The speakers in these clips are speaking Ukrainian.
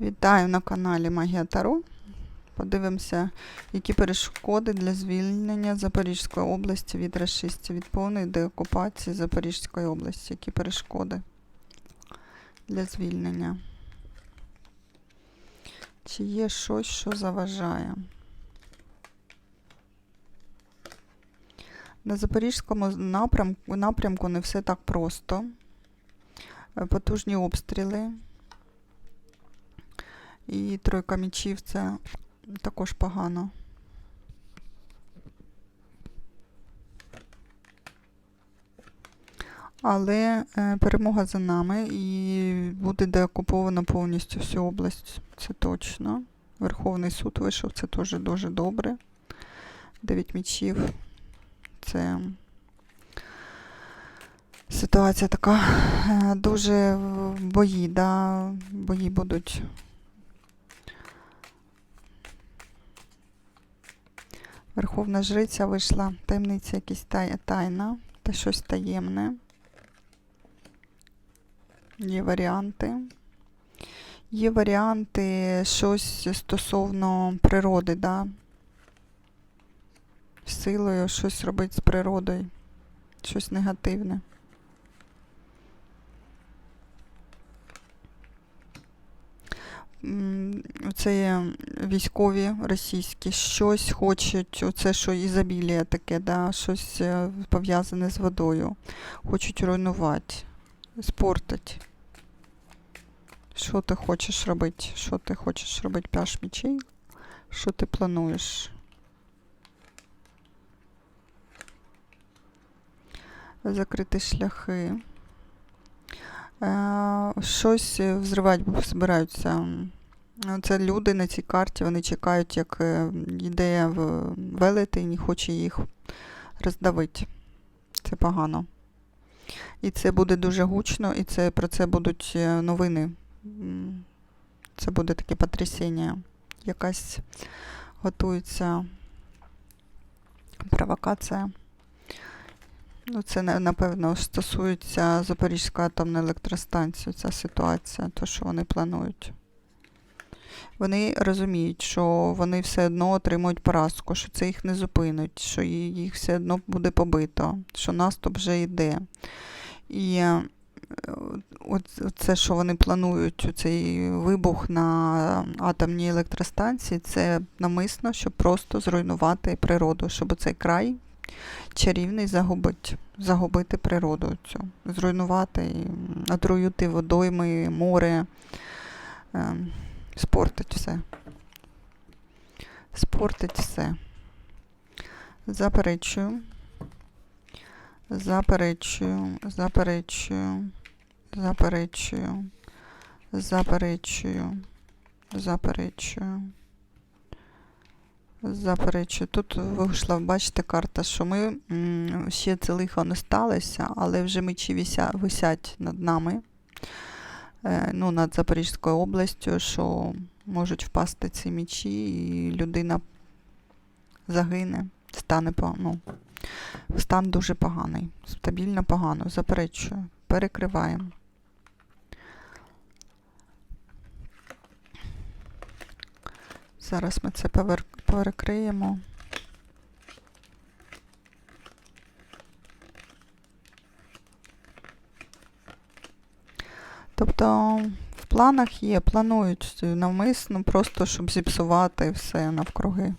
Вітаю на каналі Магія Таро. Подивимося, які перешкоди для звільнення Запорізької області від расистів, від повної деокупації Запорізької області. Які перешкоди для звільнення? Чи є щось, що заважає? На Запорізькому напрямку, напрямку не все так просто. Е, Потужні обстріли. І тройка мічів це також погано. Але е, перемога за нами і буде деокупована повністю всю область. Це точно. Верховний суд вийшов, це теж дуже добре. Дев'ять мічів. Це ситуація така е, дуже бої, да, бої будуть. Верховна жриця вийшла, таємниця якась тай- тайна та щось таємне. Є варіанти. Є варіанти щось стосовно природи, да? Силою щось робити з природою, щось негативне. М, Це є військові російські, щось хочуть, оце що ізобілія таке, да, щось е, пов'язане з водою. Хочуть руйнувати, спортити. Що ти хочеш робити? Що ти хочеш робити, п'яш мічей? Що ти плануєш? Закрити шляхи. Е, щось е, взривати збираються. Це люди на цій карті, вони чекають, як е, йде велетень і хоче їх роздавити. Це погано. І це буде дуже гучно, і це, про це будуть новини. Це буде таке потрясіння. Якась готується провокація. Ну, це, напевно, стосується Запорізької атомної електростанції, ця ситуація, то, що вони планують. Вони розуміють, що вони все одно отримують поразку, що це їх не зупинить, що їх все одно буде побито, що наступ вже йде. І е, це, що вони планують, цей вибух на атомній електростанції, це намисно, щоб просто зруйнувати природу, щоб цей край чарівний загубить, загубити природу цю, зруйнувати, отруїти водойми, море, е, спортить все. Спортить все. Заперечую. Заперечую, заперечую, заперечую, заперечую, заперечую. Заперечую. Тут вийшла, бачите, карта, що ми ще це лихо не сталося, але вже мечі вися, висять над нами, е, ну, над Запорізькою областю, що можуть впасти ці мечі, і людина загине, стане ну, стан дуже поганий, стабільно погано. Заперечую, перекриваємо. Зараз ми це повер- перекриємо. Тобто в планах є, планують навмисно, просто щоб зіпсувати все навкруги.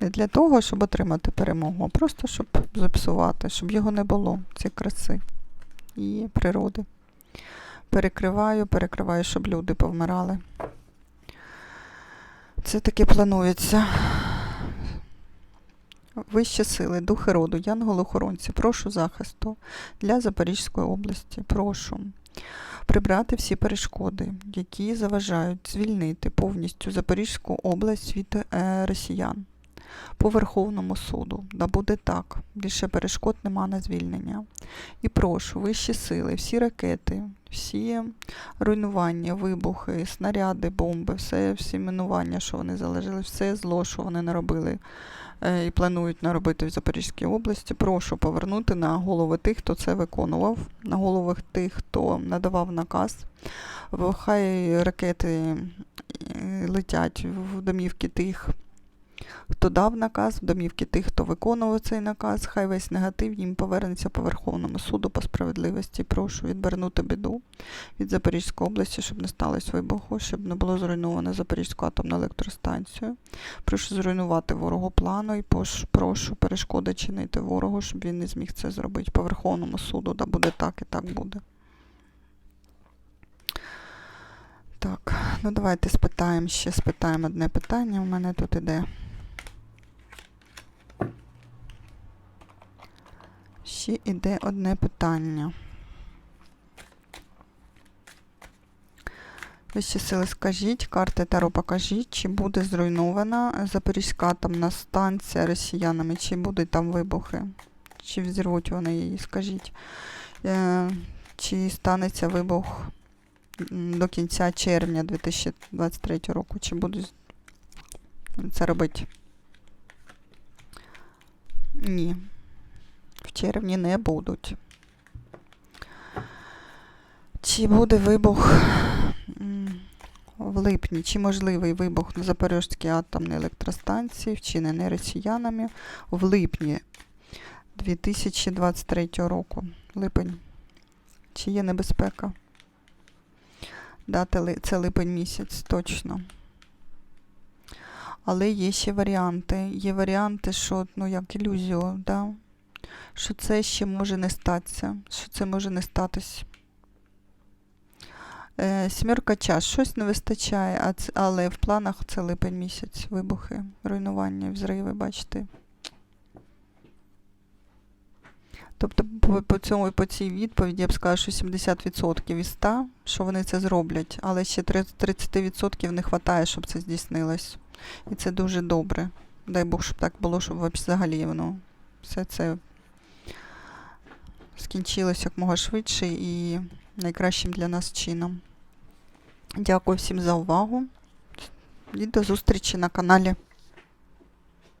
Не для того, щоб отримати перемогу, а просто щоб зіпсувати, щоб його не було, ці краси і природи. Перекриваю, перекриваю, щоб люди повмирали. Це таки планується. Вищі сили, духи роду, янголи-охоронці, прошу захисту для Запорізької області. Прошу прибрати всі перешкоди, які заважають звільнити повністю Запорізьку область від е, росіян по Верховному суду. Да буде так. Більше перешкод нема на звільнення. І прошу вищі сили, всі ракети, всі руйнування, вибухи, снаряди, бомби, все, всі мінування, що вони залежали, все зло, що вони наробили е, і планують наробити в Запорізькій області. Прошу повернути на голови тих, хто це виконував, на голови тих, хто надавав наказ. Хай ракети е, летять в домівки тих, хто дав наказ, в домівки тих, хто виконував цей наказ. Хай весь негатив їм повернеться по Верховному суду по справедливості. Прошу відвернути біду від Запорізької області, щоб не сталося вибуху, щоб не було зруйновано Запорізьку атомну електростанцію. Прошу зруйнувати ворогу плану і прошу перешкоди чинити ворогу, щоб він не зміг це зробити по Верховному суду. Да буде так і так буде. Так, ну давайте спитаємо ще спитаємо одне питання. У мене тут іде. Ще іде одне питання. Вищі сили, скажіть, карти Таро покажіть, чи буде зруйнована Запорізька атомна станція росіянами, чи будуть там вибухи, чи взірвуть вони її, скажіть. Е, чи станеться вибух до кінця червня 2023 року, чи будуть це робити? Ні. Червні не будуть. Чи буде вибух в липні? Чи можливий вибух на Запорізькій атомній електростанції, вчинений росіянами в липні 2023 року? Липень. Чи є небезпека? Дати це липень місяць, точно. Але є ще варіанти. Є варіанти, що ну, як ілюзію, да? Що це ще може не статися, що це може не статись. Е, чаш, щось не вистачає, а але в планах це липень місяць, вибухи, руйнування, взриви, бачите. Тобто по, цьому, по цій відповіді я б сказала, що 70% із 100, що вони це зроблять, але ще 30 30% не вистачає, щоб це здійснилось. І це дуже добре. Дай Бог, щоб так було, щоб взагалі воно все це скінчилось якмога швидше і найкращим для нас чином. Дякую всім за увагу і до зустрічі на каналі.